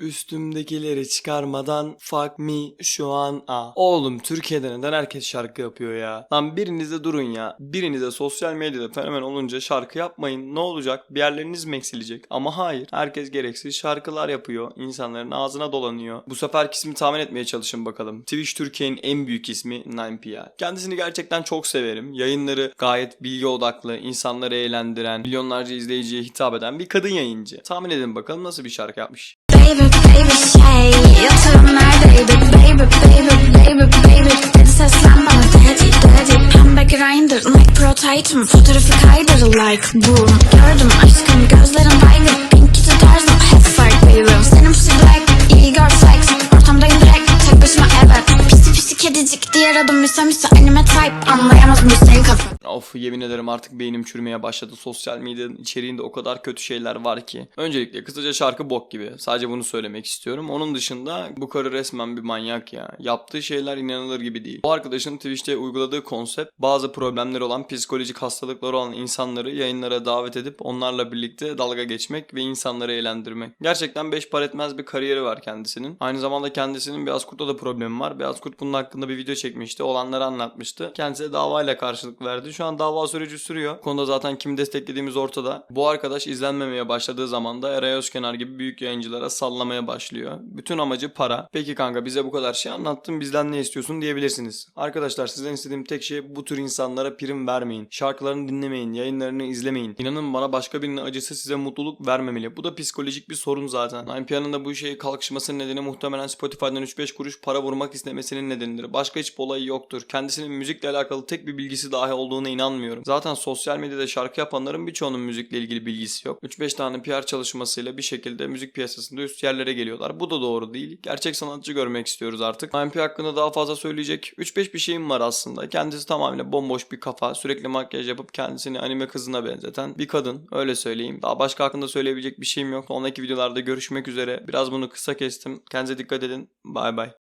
Üstümdekileri çıkarmadan fuck me şu an a. Oğlum Türkiye'de neden herkes şarkı yapıyor ya? Lan birinize durun ya. Birinize sosyal medyada fenomen olunca şarkı yapmayın. Ne olacak? Bir yerleriniz mi eksilecek? Ama hayır. Herkes gereksiz şarkılar yapıyor. İnsanların ağzına dolanıyor. Bu sefer ismi tahmin etmeye çalışın bakalım. Twitch Türkiye'nin en büyük ismi 9PR. Kendisini gerçekten çok severim. Yayınları gayet bilgi odaklı, insanları eğlendiren, milyonlarca izleyiciye hitap eden bir kadın yayıncı. Tahmin edin bakalım nasıl bir şarkı yapmış. Baby baby şey Yatırım neredeydi Baby baby baby baby Dedi seslen bana daddy daddy. Pembe grinder Pro Titan. Fotoğrafı kaydır like boom. Gördüm aşkım gözlerin baygın Pinky Head fart baby. Senin pussy black iyi gör flex Ortamdayım direkt Tek başıma evet Pisi pisi kedicik Diğer adım müse müse anime type. Anlayamaz bu senin kafan Of yemin ederim artık beynim çürümeye başladı. Sosyal medyanın içeriğinde o kadar kötü şeyler var ki. Öncelikle kısaca şarkı bok gibi. Sadece bunu söylemek istiyorum. Onun dışında bu karı resmen bir manyak ya. Yaptığı şeyler inanılır gibi değil. Bu arkadaşın Twitch'te uyguladığı konsept bazı problemleri olan psikolojik hastalıkları olan insanları yayınlara davet edip onlarla birlikte dalga geçmek ve insanları eğlendirmek. Gerçekten beş par etmez bir kariyeri var kendisinin. Aynı zamanda kendisinin Beyaz Kurt'ta da problemi var. Beyaz Kurt bunun hakkında bir video çekmişti. Olanları anlatmıştı. Kendisi de davayla karşılık verdi. Şu an dava süreci sürüyor. Bu konuda zaten kimi desteklediğimiz ortada. Bu arkadaş izlenmemeye başladığı zaman da Eray Özkenar gibi büyük yayıncılara sallamaya başlıyor. Bütün amacı para. Peki kanka bize bu kadar şey anlattın bizden ne istiyorsun diyebilirsiniz. Arkadaşlar sizden istediğim tek şey bu tür insanlara prim vermeyin. Şarkılarını dinlemeyin. Yayınlarını izlemeyin. İnanın bana başka birinin acısı size mutluluk vermemeli. Bu da psikolojik bir sorun zaten. NPR'ın da bu işe kalkışmasının nedeni muhtemelen Spotify'dan 3-5 kuruş para vurmak istemesinin nedenidir. Başka hiçbir olayı yoktur. Kendisinin müzikle alakalı tek bir bilgisi dahi olduğuna inanmıyorum. Zaten sosyal medyada şarkı yapanların birçoğunun müzikle ilgili bilgisi yok. 3-5 tane PR çalışmasıyla bir şekilde müzik piyasasında üst yerlere geliyorlar. Bu da doğru değil. Gerçek sanatçı görmek istiyoruz artık. MP hakkında daha fazla söyleyecek 3-5 bir şeyim var aslında. Kendisi tamamen bomboş bir kafa. Sürekli makyaj yapıp kendisini anime kızına benzeten bir kadın. Öyle söyleyeyim. Daha başka hakkında söyleyebilecek bir şeyim yok. Sonraki videolarda görüşmek üzere. Biraz bunu kısa kestim. Kendinize dikkat edin. Bay bay.